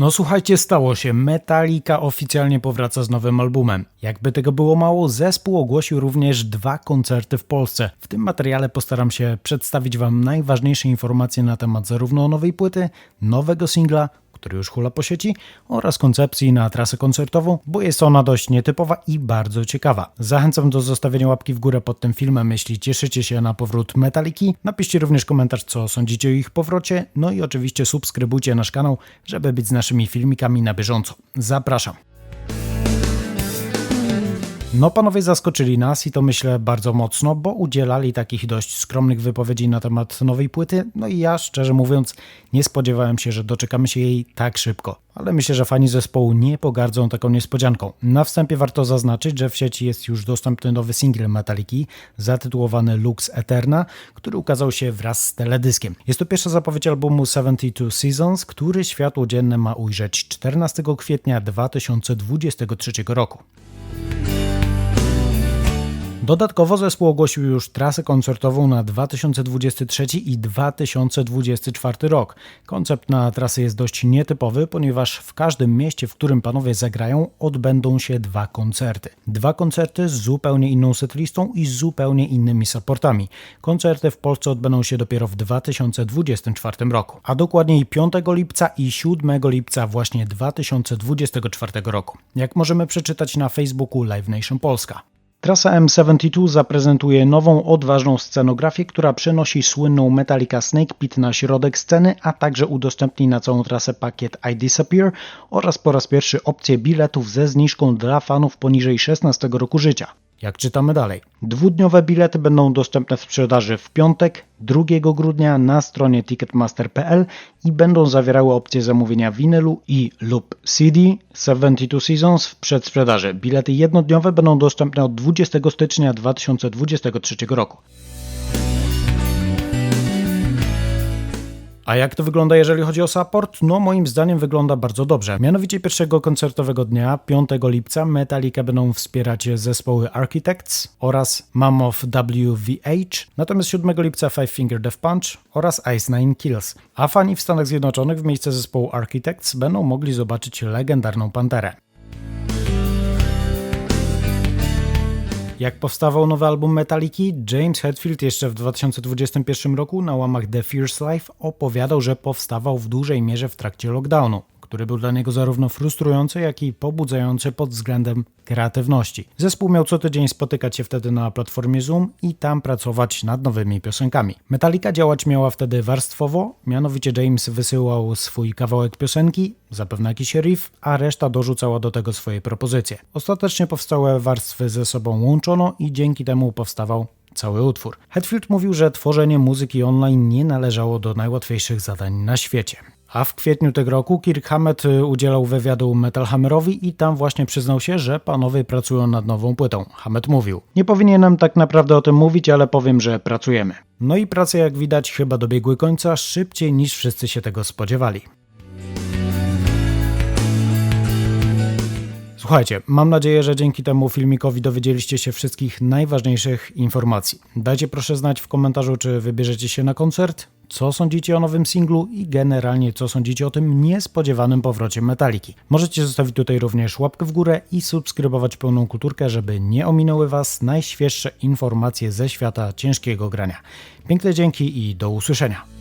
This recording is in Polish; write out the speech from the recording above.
No słuchajcie, stało się. Metallica oficjalnie powraca z nowym albumem. Jakby tego było mało, zespół ogłosił również dwa koncerty w Polsce. W tym materiale postaram się przedstawić Wam najważniejsze informacje na temat zarówno nowej płyty, nowego singla, który już hula po sieci, oraz koncepcji na trasę koncertową, bo jest ona dość nietypowa i bardzo ciekawa. Zachęcam do zostawienia łapki w górę pod tym filmem, jeśli cieszycie się na powrót Metaliki. Napiszcie również komentarz, co sądzicie o ich powrocie, no i oczywiście subskrybujcie nasz kanał, żeby być z naszymi filmikami na bieżąco. Zapraszam. No, panowie zaskoczyli nas i to myślę bardzo mocno, bo udzielali takich dość skromnych wypowiedzi na temat nowej płyty. No i ja, szczerze mówiąc, nie spodziewałem się, że doczekamy się jej tak szybko. Ale myślę, że fani zespołu nie pogardzą taką niespodzianką. Na wstępie warto zaznaczyć, że w sieci jest już dostępny nowy singiel Metaliki zatytułowany Lux Eterna, który ukazał się wraz z teledyskiem. Jest to pierwsza zapowiedź albumu 72 Seasons, który światło dzienne ma ujrzeć 14 kwietnia 2023 roku. Dodatkowo zespół ogłosił już trasę koncertową na 2023 i 2024 rok. Koncept na trasę jest dość nietypowy, ponieważ w każdym mieście, w którym panowie zagrają, odbędą się dwa koncerty. Dwa koncerty z zupełnie inną setlistą i zupełnie innymi supportami. Koncerty w Polsce odbędą się dopiero w 2024 roku, a dokładniej 5 lipca i 7 lipca właśnie 2024 roku. Jak możemy przeczytać na Facebooku Live Nation Polska. Trasa M72 zaprezentuje nową, odważną scenografię, która przenosi słynną Metallica Snake Pit na środek sceny, a także udostępni na całą trasę pakiet I Disappear oraz po raz pierwszy opcję biletów ze zniżką dla fanów poniżej 16 roku życia. Jak czytamy dalej? Dwudniowe bilety będą dostępne w sprzedaży w piątek, 2 grudnia na stronie ticketmaster.pl i będą zawierały opcję zamówienia winylu i lub CD 72 Seasons w przedsprzedaży. Bilety jednodniowe będą dostępne od 20 stycznia 2023 roku. A jak to wygląda, jeżeli chodzi o support? No, moim zdaniem wygląda bardzo dobrze. Mianowicie pierwszego koncertowego dnia, 5 lipca, Metallica będą wspierać zespoły Architects oraz Mammoth WVH, natomiast 7 lipca Five Finger Death Punch oraz Ice Nine Kills. A fani w Stanach Zjednoczonych w miejsce zespołu Architects będą mogli zobaczyć legendarną Panterę. Jak powstawał nowy album Metaliki, James Hetfield jeszcze w 2021 roku na łamach The Fierce Life opowiadał, że powstawał w dużej mierze w trakcie lockdownu który był dla niego zarówno frustrujący, jak i pobudzający pod względem kreatywności. Zespół miał co tydzień spotykać się wtedy na platformie Zoom i tam pracować nad nowymi piosenkami. Metallica działać miała wtedy warstwowo, mianowicie James wysyłał swój kawałek piosenki, zapewne jakiś riff, a reszta dorzucała do tego swoje propozycje. Ostatecznie powstałe warstwy ze sobą łączono i dzięki temu powstawał cały utwór. Hetfield mówił, że tworzenie muzyki online nie należało do najłatwiejszych zadań na świecie. A w kwietniu tego roku Kirk Hammett y, udzielał wywiadu Metal Hammerowi i tam właśnie przyznał się, że panowie pracują nad nową płytą. Hammett mówił: Nie powinienem tak naprawdę o tym mówić, ale powiem, że pracujemy. No i prace jak widać chyba dobiegły końca szybciej niż wszyscy się tego spodziewali. Słuchajcie, mam nadzieję, że dzięki temu filmikowi dowiedzieliście się wszystkich najważniejszych informacji. Dajcie proszę znać w komentarzu, czy wybierzecie się na koncert, co sądzicie o nowym singlu i generalnie co sądzicie o tym niespodziewanym powrocie Metaliki. Możecie zostawić tutaj również łapkę w górę i subskrybować pełną kulturkę, żeby nie ominęły Was najświeższe informacje ze świata ciężkiego grania. Piękne dzięki i do usłyszenia.